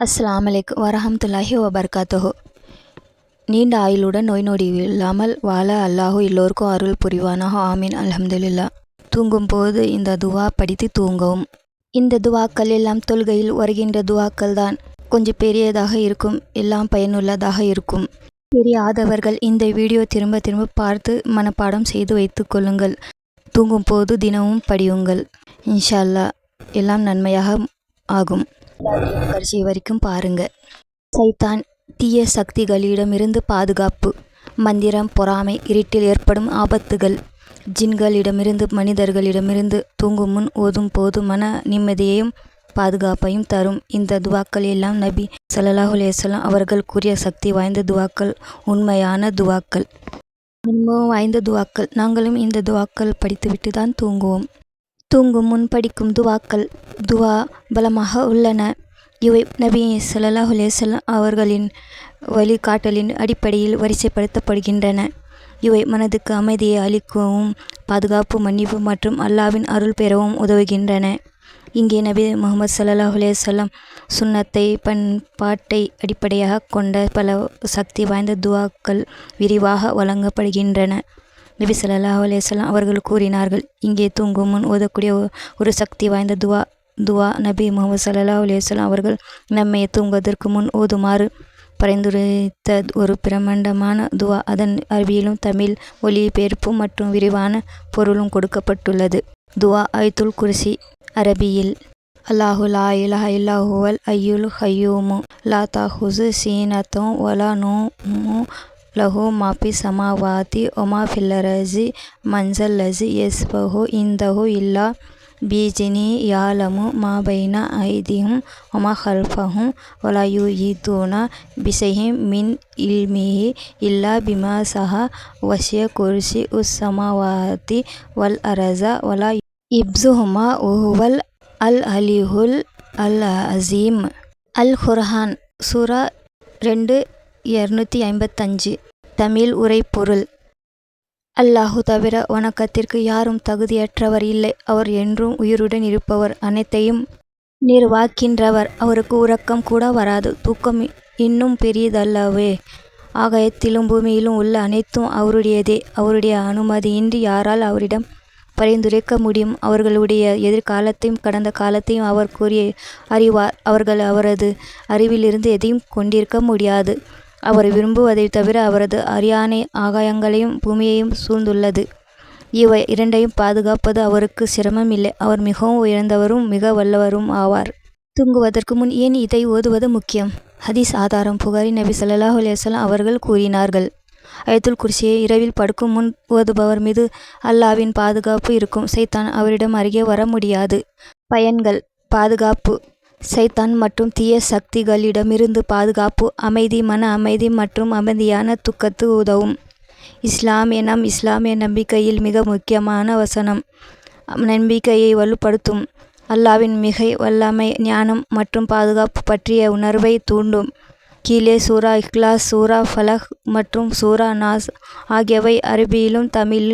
அஸ்ஸலாமு அலைக்கும் வரஹமத்துல்லாஹி வபரகாத்துஹு. நீண்ட ஆயுளுடன் நோய் நொடி இல்லாமல் வாழ அல்லாஹோ எல்லோருக்கும் அருள் புரிவானாக ஆமீன். அலமதுல்லா தூங்கும் போது இந்த துவா படித்து தூங்கவும். இந்த துவாக்கள் எல்லாம் தொல்கையில் வருகின்ற துவாக்கள் தான். கொஞ்சம் பெரியதாக இருக்கும் எல்லாம் பயனுள்ளதாக இருக்கும். தெரியாதவர்கள் இந்த வீடியோ திரும்ப திரும்ப பார்த்து மனப்பாடம் செய்து வைத்து கொள்ளுங்கள். தூங்கும் போது தினமும் படியுங்கள். இன்ஷா அல்லாஹ் எல்லாம் நன்மையாக ஆகும். கடைசி வரைக்கும் பாருங்க. சைத்தான் தீய சக்திகளிடமிருந்து பாதுகாப்பு மந்திரம் பொறாமை இருட்டில் ஏற்படும் ஆபத்துகள். ஜின்களிடமிருந்து மனிதர்களிடமிருந்து தூங்கும் முன் ஓதும் போது மன நிம்மதியையும் பாதுகாப்பையும் தரும். இந்த துவாக்கள் எல்லாம் நபி ஸல்லல்லாஹு அலைஹி அவர்கள் கூறிய சக்தி வாய்ந்த துவாக்கள் உண்மையான துவாக்கள். அனுபவம் வாய்ந்த துவாக்கள். நாங்களும் இந்த துவாக்கள் படித்துவிட்டு தான் தூங்குவோம். தூங்கும் முன் படிக்கும் துவாக்கள் துவா பலமாக உள்ளன. இவை நபி சல்லாஹ் அலேசல்லாம் அவர்களின் வழிகாட்டலின் அடிப்படையில் வரிசைப்படுத்தப்படுகின்றன. இவை மனதுக்கு அமைதியை அளிக்கவும் பாதுகாப்பு மன்னிப்பு மற்றும் அல்லாவின் அருள் பெறவும் உதவுகின்றன. இங்கே நபி முகமது சல்லாஹ் அலேசல்லாம் சுண்ணத்தை சுன்னத்தை பண்பாட்டை அடிப்படையாக கொண்ட பல சக்தி வாய்ந்த துவாக்கள் விரிவாக வழங்கப்படுகின்றன. நபி ஸல்லல்லாஹு அலைஹி அவர்கள் கூறினார்கள் இங்கே தூங்கும் முன் ஓதக்கூடிய ஒரு சக்தி வாய்ந்த துவா துவா நபி முகமது சல்லா அலைஹி அவர்கள் நம்மை தூங்குவதற்கு முன் ஓதுமாறு பரிந்துரைத்த ஒரு பிரமாண்டமான துவா. அதன் அறிவியலும் தமிழ் ஒலிபெயர்ப்பும் மற்றும் விரிவான பொருளும் கொடுக்கப்பட்டுள்ளது. துவா ஐத்துல் குர்சி அரபியில் அல்லாஹு லா இலாஹ இல்லாஹுவல் ஐயுல் ஹையூமு லா தாஹுசு சீனத்தும் ஒலா நோமு லஹு மாபி சமாவாதி ஒமா ஃபில்லரசி மன்சல் எஸ்பஹு இந்தஹு இல்லா பீஜினி யாலமு மாபைனா ஐதியும் ஒமா ஹல்ஃபஹும் வலா யுஹீதுன பிஷைஹிம் மின் இல்மிஹி இல்லா பிமா சஹா வசிய குர்சி உஸ் சமாவாதி வல் அரசா ஒலா இப்சுஹுமா உஹுவல் அல் அலிஹுல் அல் அசீம் அல் குர்ஹான் சூரா ரெண்டு இரநூத்தி ஐம்பத்தஞ்சு. தமிழ் உரைப்பொருள் அல்லாஹு தவிர வணக்கத்திற்கு யாரும் தகுதியற்றவர் இல்லை. அவர் என்றும் உயிருடன் இருப்பவர் அனைத்தையும் நிர்வாக்கின்றவர் அவருக்கு உறக்கம் கூட வராது. தூக்கம் இன்னும் பெரியதல்லவே. ஆகாயத்திலும் பூமியிலும் உள்ள அனைத்தும் அவருடையதே. அவருடைய அனுமதியின்றி யாரால் அவரிடம் பரிந்துரைக்க முடியும்? அவர்களுடைய எதிர்காலத்தையும் கடந்த காலத்தையும் அவர் கூறிய அறிவார். அவர்கள் அவரது அறிவிலிருந்து எதையும் கொண்டிருக்க முடியாது. அவர் விரும்புவதை தவிர அவரது அரியானை ஆகாயங்களையும் பூமியையும் சூழ்ந்துள்ளது. இவை இரண்டையும் பாதுகாப்பது அவருக்கு சிரமம் இல்லை. அவர் மிகவும் உயர்ந்தவரும் மிக வல்லவரும் ஆவார். தூங்குவதற்கு முன் ஏன் இதை ஓதுவது முக்கியம்? ஹதீஸ் ஆதாரம். புகாரி நபி சல்லாஹ் அலைஹி அவர்கள் கூறினார்கள் அயத்துல் குர்சியை இரவில் படுக்கும் முன் ஓதுபவர் மீது அல்லாவின் பாதுகாப்பு இருக்கும். சைத்தான் அவரிடம் அருகே வர முடியாது. பயன்கள் பாதுகாப்பு சைத்தான் மற்றும் தீய சக்திகளிடமிருந்து பாதுகாப்பு அமைதி மன அமைதி மற்றும் அமைதியான துக்கத்து உதவும். இஸ்லாமிய நம் இஸ்லாமிய நம்பிக்கையில் மிக முக்கியமான வசனம். நம்பிக்கையை வலுப்படுத்தும். அல்லாவின் மிகை வல்லமை ஞானம் மற்றும் பாதுகாப்பு பற்றிய உணர்வை தூண்டும். கீழே சூரா இக்லாஸ் சூரா ஃபலஹ் மற்றும் சூரா நாஸ் ஆகியவை அரபியிலும் தமிழ்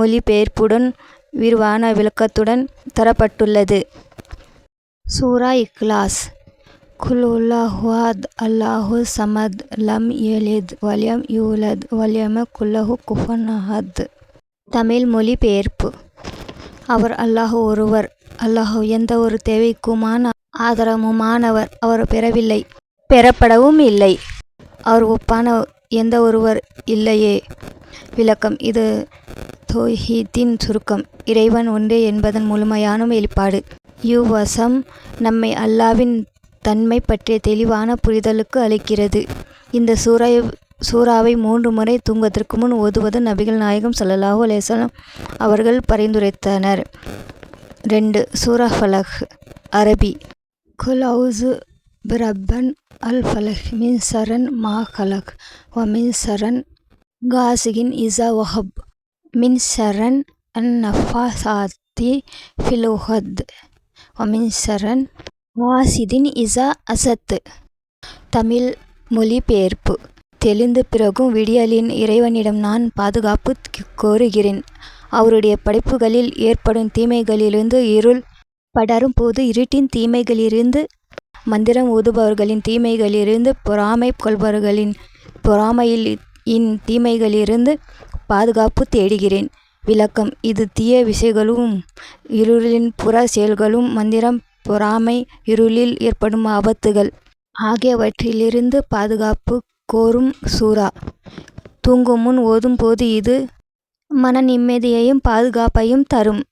மொழிபெயர்ப்புடன் விரிவான விளக்கத்துடன் தரப்பட்டுள்ளது. சூரா இக்லாஸ் குல்ஹுல்லாஹுவாத் அல்லாஹு சமத் லம் யலித் வலியம் யூலத் வலியம குல்லஹு குஃபன் அஹத் தமிழ் மொழிபெயர்ப்பு. அவர் அல்லாஹு ஒருவர் அல்லாஹு எந்த ஒரு தேவைக்குமான ஆதரவுமானவர் அவர் பெறவில்லை பெறப்படவும் இல்லை. அவர் ஒப்பான எந்த ஒருவர் இல்லையே. விளக்கம் இது தோஹீத்தின் சுருக்கம். இறைவன் ஒன்றே என்பதன் முழுமையான வெளிப்பாடு. இவ்வசம் நம்மை அல்லாவின் தன்மை பற்றிய தெளிவான புரிதலுக்கு அளிக்கிறது. இந்த சூறை சூறாவை மூன்று முறை தூங்குவதற்கு முன் ஓதுவது நபிகள் நாயகம் ஸல்லல்லாஹு அலேசலம் அவர்கள் பரிந்துரைத்தனர். ரெண்டு சூரா ஃபலஹ் அரபி. குல் ஹவுசு பிரப்பன் அல் ஃபலஹ் மின் சரண் மா கலக் வ மின் சரண் காசிகின் இசா ஒஹப் மின் சரண் அன் நஃபாசாத்தி சாத்தி ஃபிலோஹத் அமின்சரன் வாசிதின் இசா அசத்து. தமிழ் மொழிபெயர்ப்பு. தெளிந்த பிறகும் விடியலின் இறைவனிடம் நான் பாதுகாப்பு கோருகிறேன். அவருடைய படைப்புகளில் ஏற்படும் தீமைகளிலிருந்து இருள் படரும் போது இருட்டின் தீமைகளிலிருந்து மந்திரம் ஊதுபவர்களின் தீமைகளிலிருந்து பொறாமை கொள்பவர்களின் பொறாமையில் இன் தீமைகளிலிருந்து பாதுகாப்பு தேடுகிறேன். விளக்கம். இது தீய விசைகளும் இருளின் புற செயல்களும் மந்திரம் பொறாமை இருளில் ஏற்படும் ஆபத்துகள் ஆகியவற்றிலிருந்து பாதுகாப்பு கோரும் சூரா தூங்கும் முன் ஓதும் போது இது மன நிம்மதியையும் பாதுகாப்பையும் தரும்.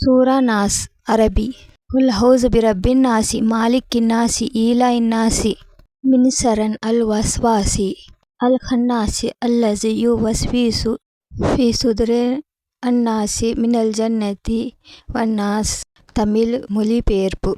சூரா நாஸ் அரபி. குல் ஹவுஸ் பிரபின் நாசி மாலிக் இன்னாசி ஈலா இன்னாசி மின்சரன் அல் வஸ்வாசி. அல் ஹன்னாசி அல்லசி யு வஸ்வீசு ஃபி சுதுரே அன்னாசி மினல் ஜன்னதி வன்னாஸ் தமிழ் மொழிபெயர்ப்பு.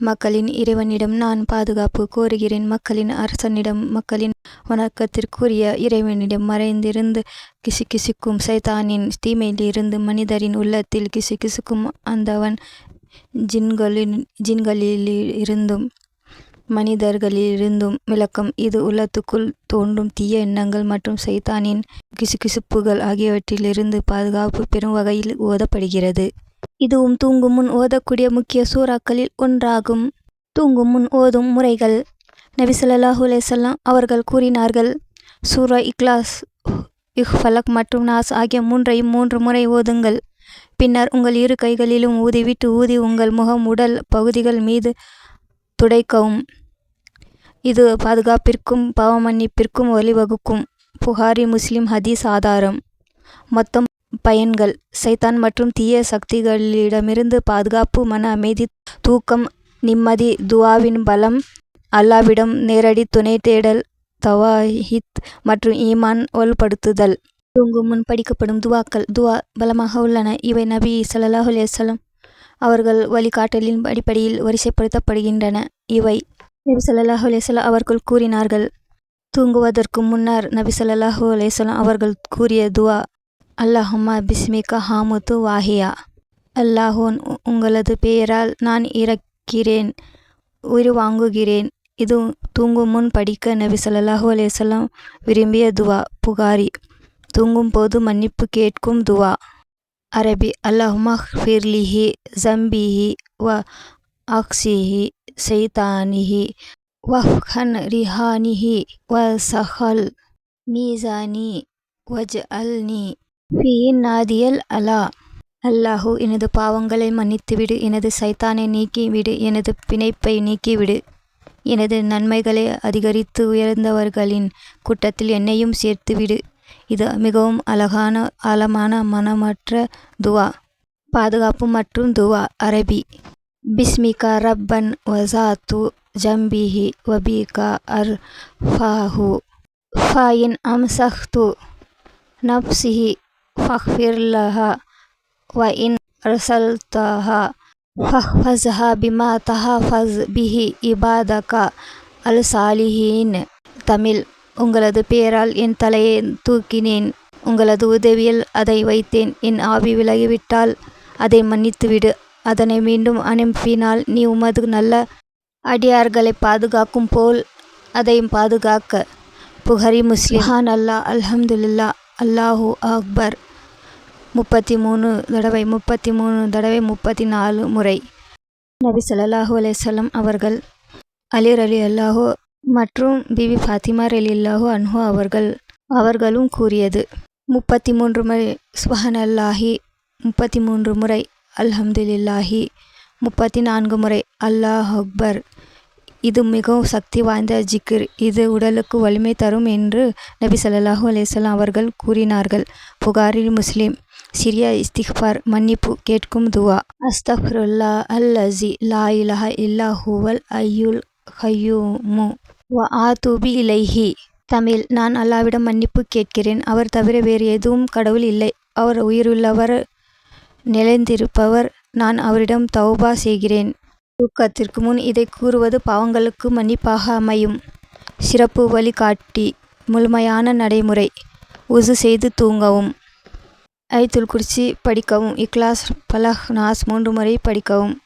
மக்களின் இறைவனிடம் நான் பாதுகாப்பு கோருகிறேன். மக்களின் அரசனிடம் மக்களின் வணக்கத்திற்குரிய இறைவனிடம் மறைந்திருந்து கிசுகிசுக்கும் சைத்தானின் தீமையிலிருந்து மனிதரின் உள்ளத்தில் கிசுகிசுக்கும் அந்தவன் ஜின்களின் ஜின்களிலிருந்தும் மனிதர்களிலிருந்தும் விளக்கம். இது உள்ளத்துக்குள் தோன்றும் தீய எண்ணங்கள் மற்றும் சைத்தானின் கிசுகிசுப்புகள் ஆகியவற்றிலிருந்து பாதுகாப்பு பெறும் வகையில் ஓதப்படுகிறது. இதுவும் தூங்கும் முன் ஓதக்கூடிய முக்கிய சூறாக்களில் ஒன்றாகும். தூங்கும் முன் ஓதும் முறைகள். நபி ஸல்லல்லாஹு அவர்கள் கூறினார்கள் சூரா இக்லாஸ் இஹ்ஃபலக் மற்றும் நாஸ் ஆகிய மூன்றையும் மூன்று முறை ஓதுங்கள். பின்னர் உங்கள் இரு கைகளிலும் ஊதிவிட்டு ஊதி உங்கள் முகம் உடல் பகுதிகள் மீது துடைக்கவும். இது பாதுகாப்பிற்கும் பாவமன்னிப்பிற்கும் வழிவகுக்கும். புகாரி முஸ்லிம் ஹதீஸ் ஆதாரம். மொத்தம் பயன்கள். சைத்தான் மற்றும் தீய சக்திகளிடமிருந்து பாதுகாப்பு மன அமைதி தூக்கம் நிம்மதி துவாவின் பலம் அல்லாவிடம் நேரடி துணை தேடல் தவாஹித் மற்றும் ஈமான் வலுப்படுத்துதல். தூங்கும் முன் படிக்கப்படும் துவாக்கள் துவா பலமாக உள்ளன. இவை நபி ஸல்லல்லாஹு அலைஹி அவர்கள் வழிகாட்டலின் அடிப்படையில் வரிசைப்படுத்தப்படுகின்றன. இவை நபி ஸல்லல்லாஹு அவர்கள் கூறினார்கள். தூங்குவதற்கு முன்னர் நபி ஸல்லல்லாஹு அவர்கள் கூறிய துவா அல்லாஹுமா பிஸ்மிகா ஹாமுத்து வாஹியா. அல்லாஹோன் உங்களது பெயரால் நான் இறக்கிறேன் உயிர் வாங்குகிறேன். இது தூங்கும் முன் படிக்க நபி ஸல்லல்லாஹு விரும்பிய துவா புகாரி. தூங்கும் போது மன்னிப்பு கேட்கும் துவா. அரபி அல்லாஹுமா ஃபிர்லிஹி ஜம்பிஹி வ அக்ஸிஹி சைத்தானிஹி வஃப்ஹன் ரிஹானிஹி வ சஹல் மீசானி வஜ் அல்னி ஃபி நாதியல் அலா அல்லாஹூ எனது பாவங்களை மன்னித்துவிடு எனது சைத்தானை நீக்கிவிடு எனது பிணைப்பை நீக்கிவிடு எனது நன்மைகளை அதிகரித்து உயர்ந்தவர்களின் கூட்டத்தில் என்னையும் சேர்த்துவிடு இது மிகவும் அழகான ஆழமான மனமற்ற துவா பாதுகாப்பு மற்றும் துவா அரபி பிஸ்மிகா ரப்பன் வசாத்து ஜம்பிஹி வபிகா அர் ஃபாஹு ஃபாயின் அம்சஹ்து நப்சிஹி ஃபஹ்ஃபிர்லஹா வ இன் ரசல்தஹா ஃபஹ்ஃபஸ்ஹா பிமா தஹாஃபஸ் பிஹி இபாதகா அல் சாலிஹீன் தமிழ் உங்களது பெயரால் என் தலையை தூக்கினேன். உங்களது உதவியில் அதை வைத்தேன். என் ஆவி விலகிவிட்டால் அதை மன்னித்துவிடு. அதனை மீண்டும் அனுப்பினால் நீ உமது நல்ல அடியார்களை பாதுகாக்கும் போல் அதையும் பாதுகாக்க. புகரி முஸ்லிம். ஹான் அல்லா அல்ஹம்துல்லா அல்லாஹூ அக்பர். முப்பத்தி மூணு தடவை முப்பத்தி மூணு தடவை முப்பத்தி நாலு முறை. நபி ஸல்லல்லாஹு அலைஹி அவர்கள் அலிர் அலி அல்லாஹோ மற்றும் பிபி ஃபாத்திமா ரலில்லாஹு அன்ஹோ அவர்கள் அவர்களும் கூறியது. முப்பத்தி மூன்று முறை சுபஹன் அல்லாஹி முப்பத்தி மூன்று முறை. அல்ஹம்துலில்லாஹி. முப்பத்தி நான்கு முறை அல்லாஹ் அக்பர். இது மிகவும் சக்தி வாய்ந்த ஜிக்கிர். இது உடலுக்கு வலிமை தரும் என்று நபி ஸல்லல்லாஹு அலைஹி அவர்கள் கூறினார்கள். புகாரில் முஸ்லீம். சிரியா இஸ்திஃபார் மன்னிப்பு கேட்கும் துவா. அஸ்தஃபிருல்லா அல்லசி லா இலஹ இல்லா ஹூவல் ஐயுல் ஹயூமு வ தூபி இலைஹி. தமிழ். நான் அல்லாவிடம் மன்னிப்பு கேட்கிறேன். அவர் தவிர வேறு எதுவும் கடவுள் இல்லை. அவர் உயிருள்ளவர் நிலைந்திருப்பவர் நான் அவரிடம் தௌபா செய்கிறேன். தூக்கத்திற்கு முன் இதை கூறுவது பாவங்களுக்கு மன்னிப்பாக அமையும். சிறப்பு வழிகாட்டி முழுமையான நடைமுறை உசு செய்து தூங்கவும். ஐத்துல் குர்சி படிக்கவும் இக்லாஸ் பலஹ் நாஸ் மூன்று முறை படிக்கவும்.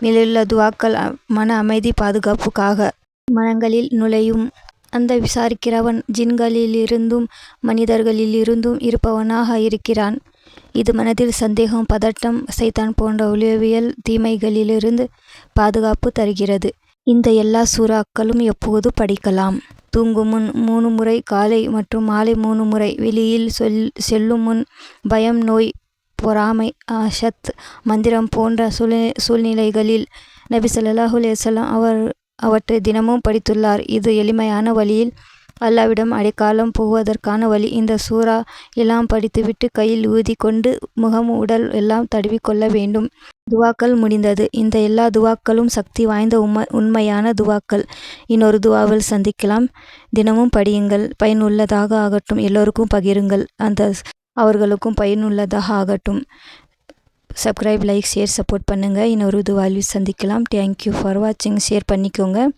மேலுள்ள துவாக்கள் மன அமைதி பாதுகாப்புக்காக. மனங்களில் நுழையும். அந்த விசாரிக்கிறவன் ஜின்களிலிருந்தும் மனிதர்களிலிருந்தும் இருப்பவனாக இருக்கிறான். இது மனதில் சந்தேகம் பதட்டம் சைத்தான் போன்ற உளவியல் தீமைகளிலிருந்து பாதுகாப்பு தருகிறது. இந்த எல்லா சூறாக்களும் எப்போது படிக்கலாம்? தூங்கும் முன் மூணு முறை காலை மற்றும் மாலை மூணு முறை வெளியில் சொல் செல்லும் முன் பயம் நோய் பொறாமை அஷத் மந்திரம் போன்ற சூழ்நி சூழ்நிலைகளில் நபி ஸல்லல்லாஹு அவர் அவற்றை தினமும் படித்துள்ளார். இது எளிமையான வழியில் அல்லாவிடம் அடைக்காலம் போவதற்கான வழி. இந்த சூறா எல்லாம் படித்துவிட்டு கையில் ஊதி கொண்டு முகம் உடல் எல்லாம் தடவிக்கொள்ள வேண்டும். துவாக்கள் முடிந்தது. இந்த எல்லா துவாக்களும் சக்தி வாய்ந்த உண்மை உண்மையான துவாக்கள். இன்னொரு துவாவில் சந்திக்கலாம். தினமும் படியுங்கள். பயனுள்ளதாக ஆகட்டும். எல்லோருக்கும் பகிருங்கள். அந்த அவர்களுக்கும் பயனுள்ளதாக ஆகட்டும். சப்ஸ்கிரைப் லைக் ஷேர் சப்போர்ட் பண்ணுங்கள் இன்னொரு துவாவில் சந்திக்கலாம். தேங்க்யூ ஃபார் வாட்சிங் ஷேர் பண்ணிக்கோங்க.